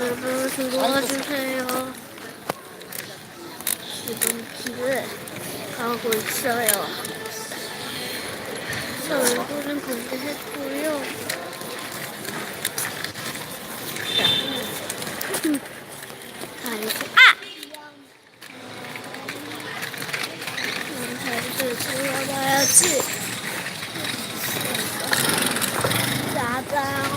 들어와 주세요. 지금 길을 가고 있어요. 저 얼굴은 공개했고요. 자, 가이드. 아! 가이드 들어가야지. 짜장.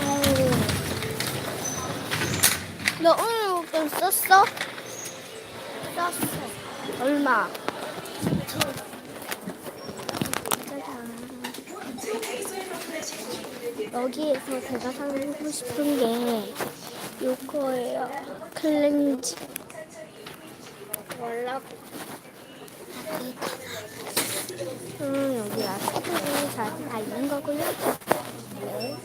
너 오늘 옷좀 썼어? 썼어. 얼마? 여기에서 제가 사고 싶은 게 요거예요. 클렌즈. 원라고. 음, 여기 아스크림이 잘다 있는 거고요. 네.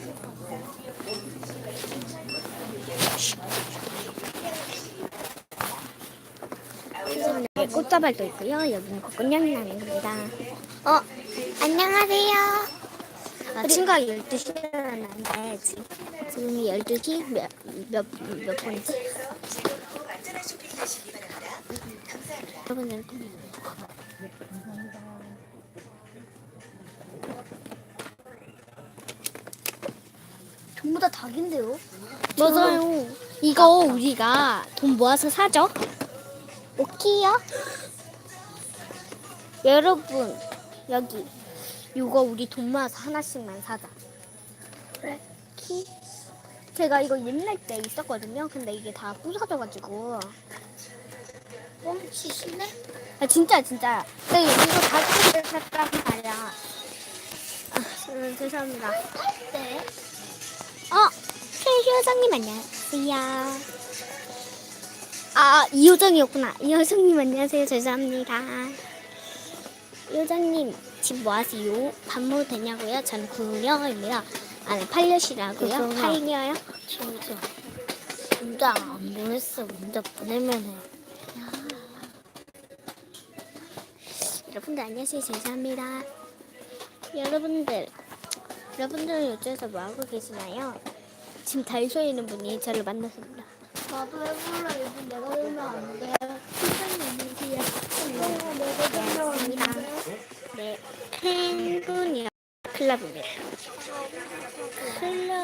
여기 꽃다발도 있고요. 여기는 벚꽃향나무입니다. 어, 안녕하세요. 아, 친구가 12시에 일어났는데 지금, 지금 12시 몇, 몇, 몇 분이지? 여러분들 전부 다 닭인데요? 맞아요. 이거 우리가 돈 모아서 사죠. 오케이요? 여러분 여기 이거 우리 돈 모아서 하나씩만 사자. 그래. 키. 제가 이거 옛날 때 있었거든요. 근데 이게 다 부서져가지고. 뻥치시네? 아 진짜 진짜. 내가 이거 개를 샀단 말이야. 아 음, 죄송합니다. 네. 어, 최효정님 안녕하세요. 아, 이효정이었구나. 이효정님 안녕하세요. 죄송합니다. 이효정님, 지금 뭐 하세요? 밥 먹어도 되냐고요? 저는 9년입니다. 아니, 8년이라고요? 그거구나. 8년이요? 진짜. 문자 안 보냈어. 문자 보내면 해. 여러분들 안녕하세요. 죄송합니다. 여러분들, 여러분들 요즘에서 뭐 하고 계시나요? 지금 달소에 있는 분이 저를 만났습니다. 나도 해볼래. 요즘 내가 되면 안 돼. 선생님이세요. 내가 되면 안 돼. 네, 팬분이랑 클럽입니다. 클럽.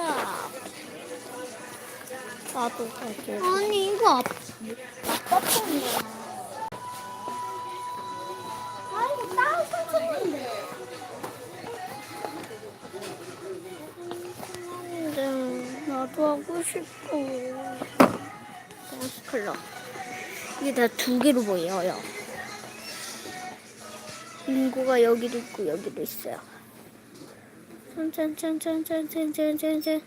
나도 갈게. 아니 이거 앞. 아빠폰이야. 아니, 나도 선생님인데. 나도 하고 싶어. 댄스 클럽. 이게 다 두 개로 보여요. 인구가 여기도 있고 여기도 있어요. 짠짠짠짠짠짠짠짠.